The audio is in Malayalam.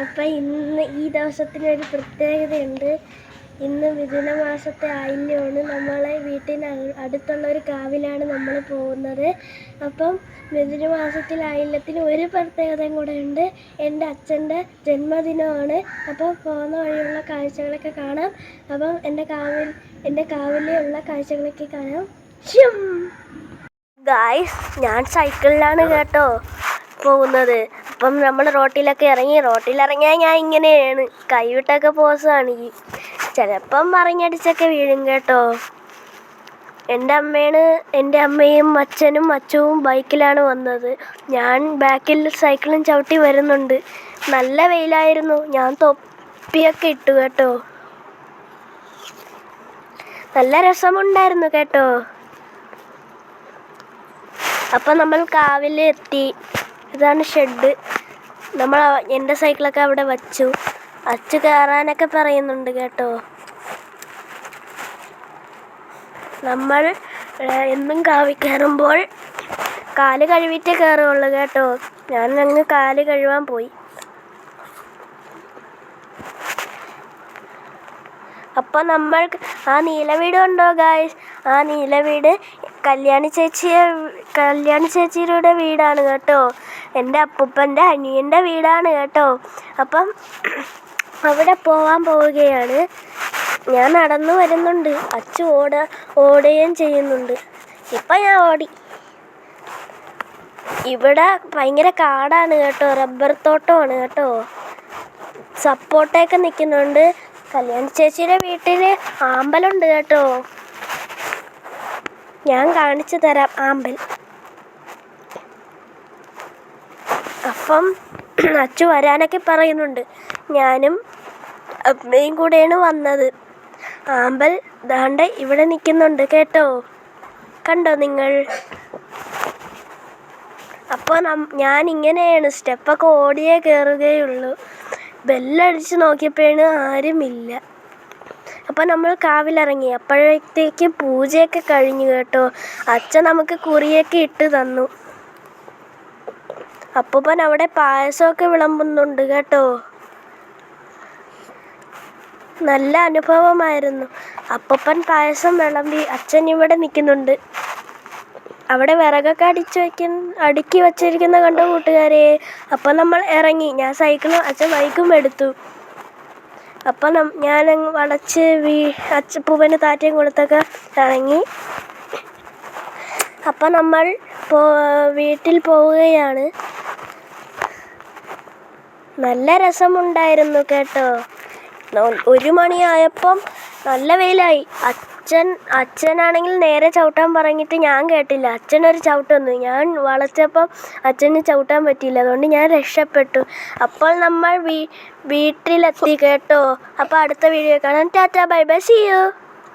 അപ്പം ഇന്ന് ഈ ദിവസത്തിനൊരു പ്രത്യേകതയുണ്ട്. ഇന്ന് മിഥുന മാസത്തെ ആയില്യമാണ്. നമ്മളെ വീട്ടിന് അടുത്തുള്ള ഒരു കാവിലാണ് നമ്മൾ പോകുന്നത്. അപ്പം മിഥുന മാസത്തിൽ ആയില്യത്തിന് ഒരു പ്രത്യേകതയും കൂടെ ഉണ്ട്. എന്റെ അച്ഛന്റെ ജന്മദിനമാണ്. അപ്പോൾ പോകുന്ന വഴിയുള്ള കാഴ്ചകളൊക്കെ കാണാം. അപ്പം എന്റെ കാവിൽ എന്റെ കാവിലുള്ള കാഴ്ചകളൊക്കെ കാണാം. ഗായ്സ് ഞാൻ സൈക്കിളിലാണ് കേട്ടോ. പോകുന്നത്. അപ്പം നമ്മൾ റോട്ടിലൊക്കെ ഇറങ്ങി റോട്ടിലിറങ്ങിയാൽ ഞാൻ ഇങ്ങനെയാണ്. കൈവിട്ടൊക്കെ പോസാണ്. ഈ ചിലപ്പം മറിഞ്ഞടിച്ചൊക്കെ വീഴും കേട്ടോ. എന്റെ അമ്മയാണ് എന്റെ അമ്മയും അച്ഛനും അച്ഛവും ബൈക്കിലാണ് വന്നത്. ഞാൻ ബാക്കിൽ സൈക്കിളും ചവിട്ടി വരുന്നുണ്ട്. നല്ല വെയിലായിരുന്നു. ഞാൻ തൊപ്പിയൊക്കെ ഇട്ടു കേട്ടോ. നല്ല രസമുണ്ടായിരുന്നു കേട്ടോ. അപ്പം നമ്മൾ കാവിൽ എത്തി ഇതാണ് ഷെഡ്. നമ്മൾ എന്റെ സൈക്കിളൊക്കെ അവിടെ വച്ചു. അച്ചു കയറാനൊക്കെ പറയുന്നുണ്ട് കേട്ടോ. നമ്മൾ എന്നും കാവി കയറുമ്പോൾ കാൽ കഴുകിയിട്ടേ കയറുള്ളൂ കേട്ടോ. ഞാൻ അങ്ങ് കാൽ കഴുകാൻ പോയി. അപ്പോൾ നമ്മൾ ആ നീല വീട് ഉണ്ടോ ഗായ്സ് ആ നീല വീട് കല്യാണി ചേച്ചിയെ കല്യാണി ചേച്ചിയുടെ വീടാണ് കേട്ടോ. എന്റെ അപ്പൂപ്പന്റെ അനിയന്റെ വീടാണ് കേട്ടോ. അപ്പം അവിടെ പോവാൻ പോവുകയാണ്. ഞാൻ നടന്നു വരുന്നുണ്ട്. അച്ഛ ഓട ഓടുകയും ചെയ്യുന്നുണ്ട്. ഇപ്പം ഞാൻ ഓടി. ഇവിടെ ഭയങ്കര കാടാണ് കേട്ടോ. റബ്ബർ തോട്ടമാണ് കേട്ടോ. സപ്പോർട്ടൊക്കെ നിൽക്കുന്നുണ്ട്. കല്യാണി ചേച്ചിയുടെ വീട്ടിൽ ആമ്പലുണ്ട് കേട്ടോ. ഞാൻ കാണിച്ചു തരാം ആമ്പൽ അപ്പം അച്ചു വരാനൊക്കെ പറയുന്നുണ്ട്. ഞാനും അമ്മയും കൂടെയാണ് വന്നത്. ആമ്പൽ ദാണ്ട ഇവിടെ നിൽക്കുന്നുണ്ട് കേട്ടോ. കണ്ടോ നിങ്ങൾ? അപ്പോൾ ഞാൻ ഇങ്ങനെയാണ് സ്റ്റെപ്പൊക്കെ ഓടിയേ കയറുകയുള്ളൂ. ബെല്ലടിച്ച് നോക്കിയപ്പോഴാണ് ആരുമില്ല. അപ്പോൾ നമ്മൾ കാവിലിറങ്ങി. അപ്പോഴത്തേക്ക് പൂജയൊക്കെ കഴിഞ്ഞു കേട്ടോ. അച്ഛൻ നമുക്ക് കുറിയൊക്കെ ഇട്ട് തന്നു. അപ്പൂപ്പൻ അവിടെ പായസമൊക്കെ വിളമ്പുന്നുണ്ട് കേട്ടോ. നല്ല അനുഭവമായിരുന്നു. അപ്പൂപ്പൻ പായസം വിളമ്പി അച്ഛൻ ഇവിടെ നിൽക്കുന്നുണ്ട്. അവിടെ വിറകൊക്കെ അടിച്ചു വയ്ക്ക അടുക്കി വച്ചിരിക്കുന്ന കണ്ടോ കൂട്ടുകാരെ? അപ്പം നമ്മൾ ഇറങ്ങി. ഞാൻ സൈക്കിളും അച്ഛൻ ബൈക്കും എടുത്തു. അപ്പം ഞാൻ അങ്ങ് വളച്ച് വീ അച്ചപ്പൂവന് താറ്റയും കൊടുത്തൊക്കെ ഇറങ്ങി. അപ്പം നമ്മൾ പോ വീട്ടിൽ പോവുകയാണ്. നല്ല രസമുണ്ടായിരുന്നു കേട്ടോ. ഒരു മണിയായപ്പം നല്ല വെയിലായി. അച്ഛൻ അച്ഛനാണെങ്കിൽ നേരെ ചവിട്ടാൻ പറഞ്ഞിട്ട് ഞാൻ കേട്ടില്ല. അച്ഛനൊരു ചവിട്ട് തന്നു ഞാൻ വളച്ചപ്പം അച്ഛന് ചവിട്ടാൻ പറ്റിയില്ല. അതുകൊണ്ട് ഞാൻ രക്ഷപ്പെട്ടു. അപ്പോൾ നമ്മൾ വീ വീട്ടിലെത്തി. കേട്ടോ? അപ്പോൾ അടുത്ത വീഡിയോ കാണാൻ tata bye bye. See you